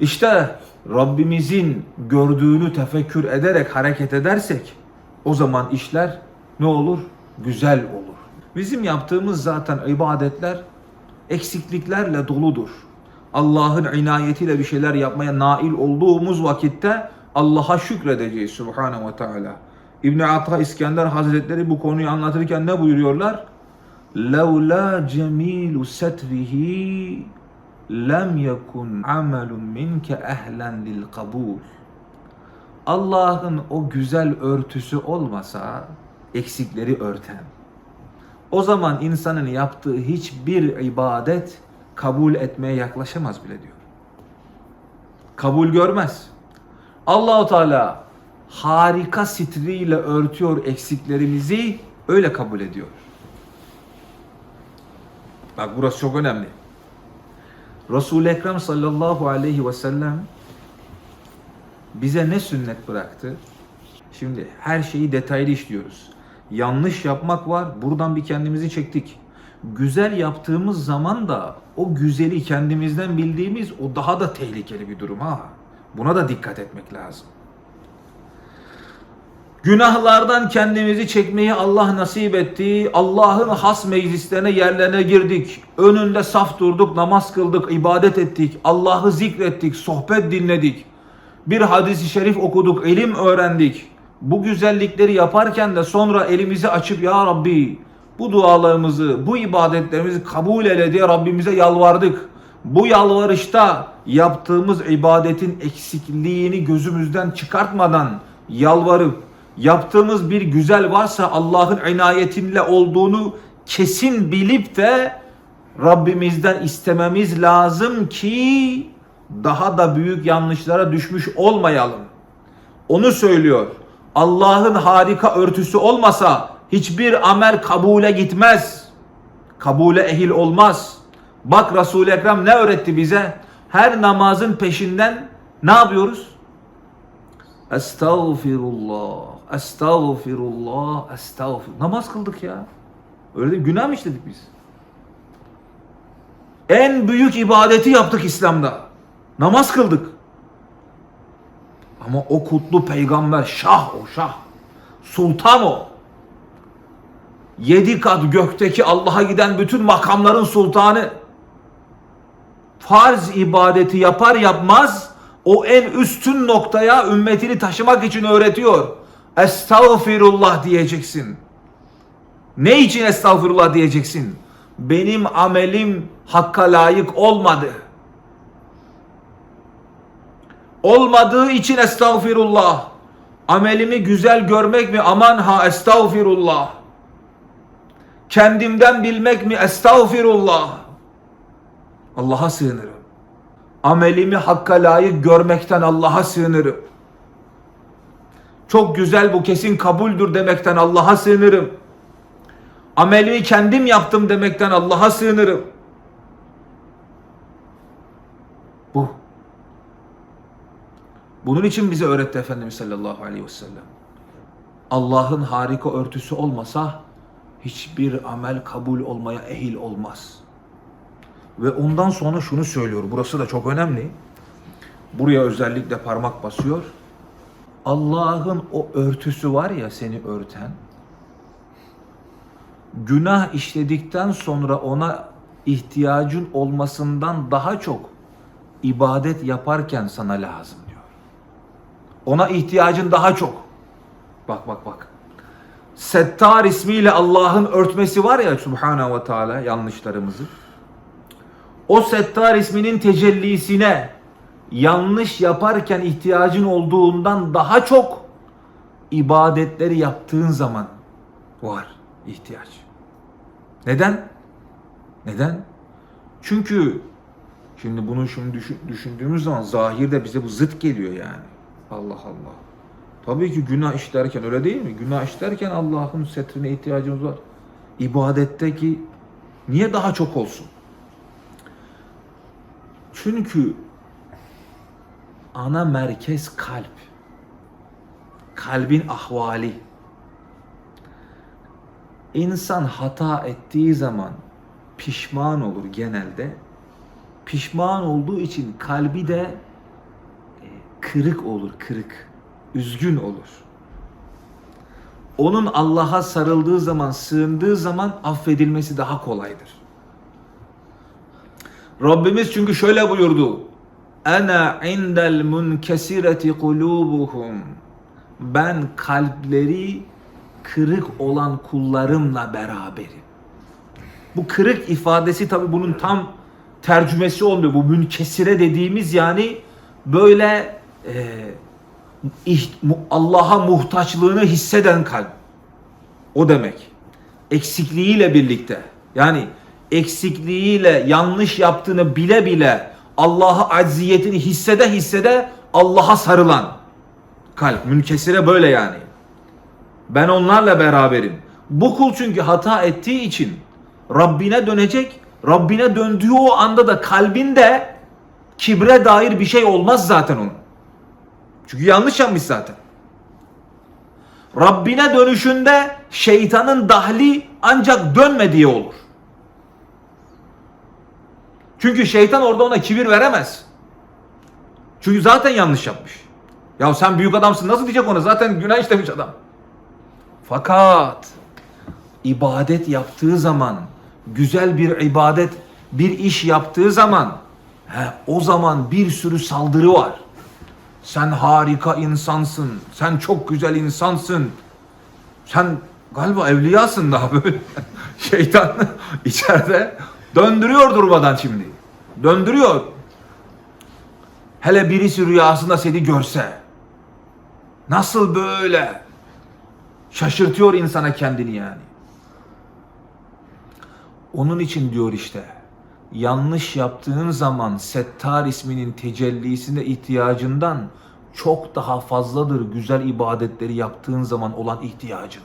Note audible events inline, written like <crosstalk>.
İşte Rabbimizin gördüğünü tefekkür ederek hareket edersek o zaman işler ne olur? Güzel olur. Bizim yaptığımız zaten ibadetler eksikliklerle doludur. Allah'ın inayetiyle bir şeyler yapmaya nail olduğumuz vakitte Allah'a şükredeceğiz Subhanahu ve Teala. İbn Ata İskender Hazretleri bu konuyu anlatırken ne buyuruyorlar? Levla cemilu setrihi lem yekun amelun minke ehlen lil kabul. Allah'ın o güzel örtüsü olmasa eksikleri örten. O zaman insanın yaptığı hiçbir ibadet kabul etmeye yaklaşamaz bile diyor. Kabul görmez. Allahu Teala harika sitriyle örtüyor eksiklerimizi öyle kabul ediyor. Bak burası çok önemli. Resul-i Ekrem sallallahu aleyhi ve sellem bize ne sünnet bıraktı? Şimdi her şeyi detaylı işliyoruz. Yanlış yapmak var. Buradan bir kendimizi çektik. Güzel yaptığımız zaman da o güzeli kendimizden bildiğimiz o daha da tehlikeli bir durum ha. Buna da dikkat etmek lazım. Günahlardan kendimizi çekmeyi Allah nasip etti. Allah'ın has meclislerine yerlerine girdik. Önünde saf durduk, namaz kıldık, ibadet ettik. Allah'ı zikrettik, sohbet dinledik. Bir hadisi şerif okuduk, ilim öğrendik. Bu güzellikleri yaparken de sonra elimizi açıp Ya Rabbi bu dualarımızı, bu ibadetlerimizi kabul eyle diye Rabbimize yalvardık. Bu yalvarışta yaptığımız ibadetin eksikliğini gözümüzden çıkartmadan yalvarıp yaptığımız bir güzel varsa Allah'ın inayetinle olduğunu kesin bilip de Rabbimizden istememiz lazım ki daha da büyük yanlışlara düşmüş olmayalım. Onu söylüyor. Allah'ın harika örtüsü olmasa hiçbir amel kabule gitmez. Kabule ehil olmaz. Bak Resul-i Ekrem ne öğretti bize? Her namazın peşinden ne yapıyoruz? Estağfirullah, estağfirullah, estağfir. Namaz kıldık ya. Öyle değil mi? Günah mı işledik biz? En büyük ibadeti yaptık İslam'da. Namaz kıldık. Ama o kutlu peygamber şah o şah. Sultan o. Yedi kat gökteki Allah'a giden bütün makamların sultanı. Farz ibadeti yapar yapmaz o en üstün noktaya ümmetini taşımak için öğretiyor. Estağfirullah diyeceksin. Ne için estağfirullah diyeceksin? Benim amelim hakka layık olmadı. Olmadığı için estağfirullah. Amelimi güzel görmek mi? Aman ha estağfirullah. Kendimden bilmek mi? Estağfirullah. Allah'a sığınırım. Amelimi hakka layık görmekten Allah'a sığınırım. Çok güzel bu kesin kabuldür demekten Allah'a sığınırım. Amelimi kendim yaptım demekten Allah'a sığınırım. Bu. Bunun için bize öğretti Efendimiz sallallahu aleyhi ve sellem. Allah'ın harika örtüsü olmasa hiçbir amel kabul olmaya ehil olmaz. Ve ondan sonra şunu söylüyor. Burası da çok önemli. Buraya özellikle parmak basıyor. Allah'ın o örtüsü var ya seni örten. Günah işledikten sonra ona ihtiyacın olmasından daha çok ibadet yaparken sana lazım diyor. Ona ihtiyacın daha çok. Bak bak bak. Settar ismiyle Allah'ın örtmesi var ya Subhanahu ve Teala yanlışlarımızı. O Settar isminin tecellisine yanlış yaparken ihtiyacın olduğundan daha çok ibadetleri yaptığın zaman var ihtiyaç. Neden? Neden? Çünkü şimdi bunu şimdi düşün- düşündüğümüz zaman zahirde bize bu zıt geliyor yani. Allah Allah. Tabii ki günah işlerken öyle değil mi? Günah işlerken Allah'ın setrine ihtiyacımız var. İbadetteki niye daha çok olsun? Çünkü ana merkez kalp. Kalbin ahvali. İnsan hata ettiği zaman pişman olur genelde. Pişman olduğu için kalbi de kırık olur, kırık. Üzgün olur. Onun Allah'a sarıldığı zaman, sığındığı zaman affedilmesi daha kolaydır. Rabbimiz çünkü şöyle buyurdu. Ana indel munkesireti kulubuhum. Ben kalpleri kırık olan kullarımla beraberim. Bu kırık ifadesi tabi bunun tam tercümesi olmuyor. Bu münkesire dediğimiz yani böyle e, Allah'a muhtaçlığını hisseden kalp. O demek. Eksikliğiyle birlikte. Yani eksikliğiyle yanlış yaptığını bile bile Allah'a acziyetini hissede hissede Allah'a sarılan kalp. Münkesire böyle yani. Ben onlarla beraberim. Bu kul çünkü hata ettiği için Rabbine dönecek. Rabbine döndüğü o anda da kalbinde kibre dair bir şey olmaz zaten onun. Çünkü yanlış yapmış zaten. Rabbine dönüşünde şeytanın dahli ancak dönme diye olur. Çünkü şeytan orada ona kibir veremez. Çünkü zaten yanlış yapmış. Ya sen büyük adamsın nasıl diyecek ona? Zaten günah işlemiş adam. Fakat ibadet yaptığı zaman, güzel bir ibadet, bir iş yaptığı zaman, he, o zaman bir sürü saldırı var. Sen harika insansın, sen çok güzel insansın, sen galiba evliyasın daha böyle. <laughs> Şeytan içeride döndürüyor durmadan şimdi. Döndürüyor. Hele birisi rüyasında seni görse. Nasıl böyle? Şaşırtıyor insana kendini yani. Onun için diyor işte yanlış yaptığın zaman Settar isminin tecellisine ihtiyacından çok daha fazladır güzel ibadetleri yaptığın zaman olan ihtiyacın.